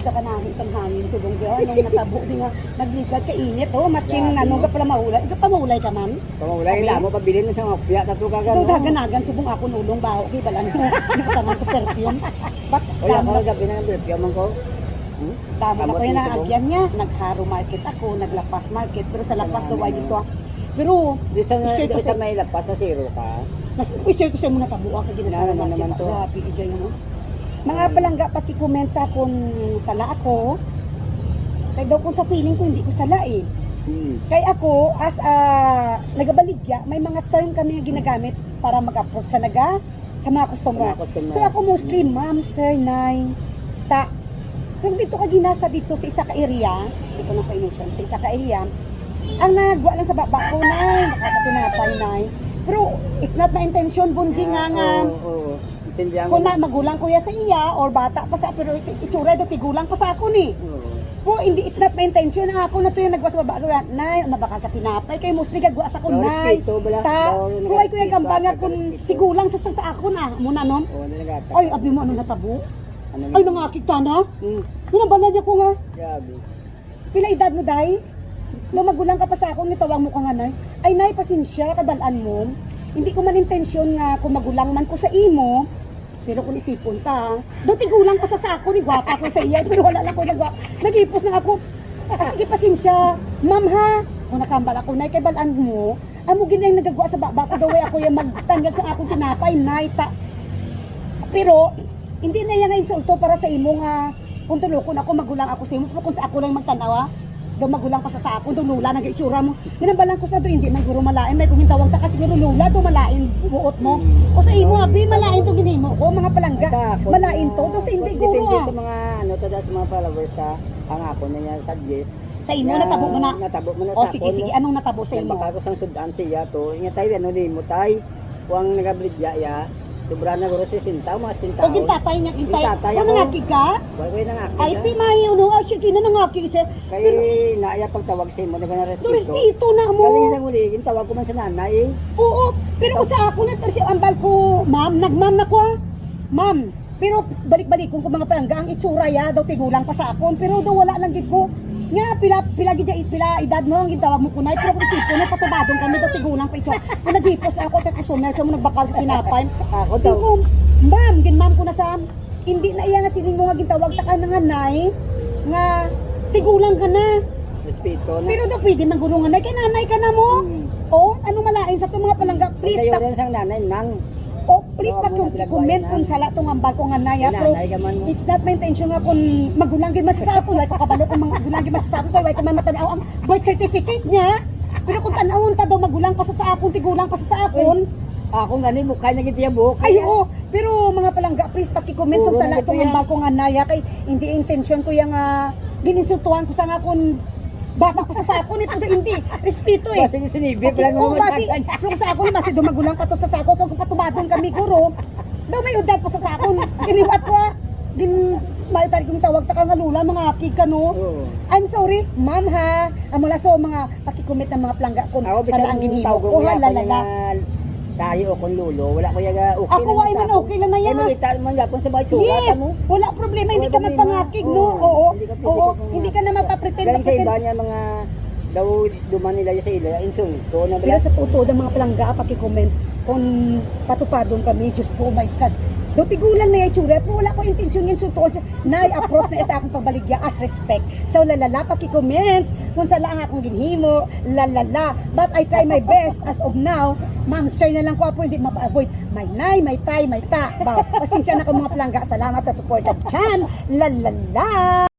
ta ka namin sa hangin subong di nung natabo di nga nagligad ka init oh masking Grabe, ano no? ka pala mahulay ka pa mahulay ka man Pamulay Kami? na mo pabilin mo sa mga piya tato ka ito gano. daganagan subong ako nulong baho kay balan mo nagtaman ko perfume but Wala tama ka gabi na ng perfume ko. Hmm? tama na ko yung mo subong. naagyan niya nagharo market ako naglapas market pero sa lapas daw ay dito ah. pero Di sa ko di sa may lapas na zero ka. Mas i-share ko sa muna tabo ka ginasara Ano naman to? Grabe ijay mo. Mga balangga paki-comment sa kung sala ako. Kaya daw kung sa feeling ko hindi ko sala eh. Hmm. Kaya ako as a nagabaligya, may mga term kami na ginagamit para mag-approach sa naga sa mga customer. Mga customer. So ako mostly ma'am, sir, nay, ta. Kung dito ka ginasa dito sa isa ka area, dito na pa-mention, sa isa ka area, ang nagwa lang sa baba ko, nay, nakakatinapay, nay. Pero it's not my intention, bunji nga nga. Oo, oo. Intindihan ko. Kung na magulang ko ya sa iya or bata pa sa pero it- itsura do tigulang pa sa ako ni. Po hindi it's not my intention na ako na to yung nagwas sa baba ko nay na baka ka tinapay kay mostly gagwa sa ko nay. Ta, yung respeto, gambanga respeto. tigulang sa sa ako na muna no. Oo, nalagata. Ay abi mo ano natabo? Ano Ay nangakit ka na? Hmm. Ano bala niya ko nga? Grabe. Pila edad mo day? No magulang ka pa sa ako nitawag mo ka nga nay. Ay nay pasensya kabalaan mo. Hindi ko man intensyon nga kung magulang man ko sa imo. Pero kung isipon ta, do tigulang pa sa sako ni gwapa ko sa iya pero wala lang ko nagwa. Nagipos na ako. Ah, sige pasensya. Ma'am ha. Kung nakambal ako nay kay balaan mo, amo ginay nagagwa sa baba ko daw ay ako yung magtanggal sa akong tinapay nay ta. Pero hindi na yan nga insulto para sa imo nga kung tulukon ako magulang ako sa imo pero kung sa ako lang magtanawa daw magulang pa sa sa ako daw lula nag itsura mo ginambalan ko sa do hindi man guro malain may kung tawag ta kasi siguro lula do malain buot mo o sa imo abi malain to ginimo ko mga palangga malain to do sa hindi guro ah sa mga ano to sa mga followers ka. Ang ako na niya suggest. sa imo natabo mo na Natabo mo na o sa sige sige anong natabo sa imo baka ko sang sudan siya to. Inya tayo ano ni mo tay. Kuang nagabligya ya. Sobra na guro si sinta mga sinta. o gintatay niya gintay Gintatay o ako. nangaki ka ko yung nangakit. ay ti mahi uno ay sige na nangaki sa Kay naaya pagtawag sa imo na na respeto. respeto na mo Galing sa muli, yung tawag ko man sa nanay. Oo, pero kung sa ako na si ambal ko, ma'am, nagmam na ko ha. Ma'am, pero balik-balik kung mga palangga ang itsura ya daw tigulang pa sa akon, pero daw wala lang gid ko. Nga pila pila gid ya- pila edad mo ang gitawag mo kunay, pero kung isipon na patubadon kami daw tigulang pa itsura. Kung nagipos ako kay customer sa mo nagbakal sa tinapay. Ako daw. ma'am, gin ma'am ko na sa hindi na iya nga sining mo nga gitawag ta ka na nga nay nga tigulang ka na. Respeto na. Pero daw pwede magulungan na kay nanay ka na mo. Hmm. Oo, ano malain sa itong mga palangga, please, Kayo rin sang nanay nang. Oh, please Oo, pa muna pinagwayan comment na. kung sala itong ambal ko nga naya, pero man mo. it's not my intention nga kung magulang gid masasako, like kabalo kung mga magulang gid masasako, kay wait man matanaw ang birth certificate niya. Pero kung tanawon ta daw magulang pa sa sa akon, tigulang pa sa sa akon, Ako nga ni mukha na giti buhok. ay oo, pero mga palangga, please paki-comment itong gito yan. ambal ko nga naya, kay hindi intention ko yung uh, gininsultuhan ko sa nga kung bata ko sa sako nito hindi respeto eh Kasi sinibi Okay, pala oh, mo basi, yung sa ako basi dumagulang pa to sa sako kung patubadon kami guro. Daw may udad pa sa sakon. Giniwat ko ah. Din may tarik kong tawag ta ka nga lula mga akig ka no. Oo. I'm sorry, ma'am ha. Amula so mga pakikomment ng mga plangga ko sa lang ginhimo ko ha lalala. Tayo o kung lulo, wala ko yaga okay Ako ay man okay lang na Ay yan. makita man yapon sa mga tsura Yes, mo. wala problema, hindi Wala ka problema. magpangakig no. Oo, Oo, hindi ka na mapapretend Galing sa iba niya mga daw duman nila sa ila insulto na Pero sa totoo ng mga palangga, paki-comment kung patupadon kami, Diyos ko, oh my God. Do tigulang na yung tsura, pero wala ko intensyon yun suto. Na-approach na sa akong pagbaligya as respect. So lalala, paki-comments kung saan lang akong ginhimo, lalala. But I try my best as of now. Ma'am, sir na lang ko po, hindi mapa-avoid. May nay, may tay, may ta. Ba, pasensya na ko mga palangga. Salamat sa support at dyan. Lalala.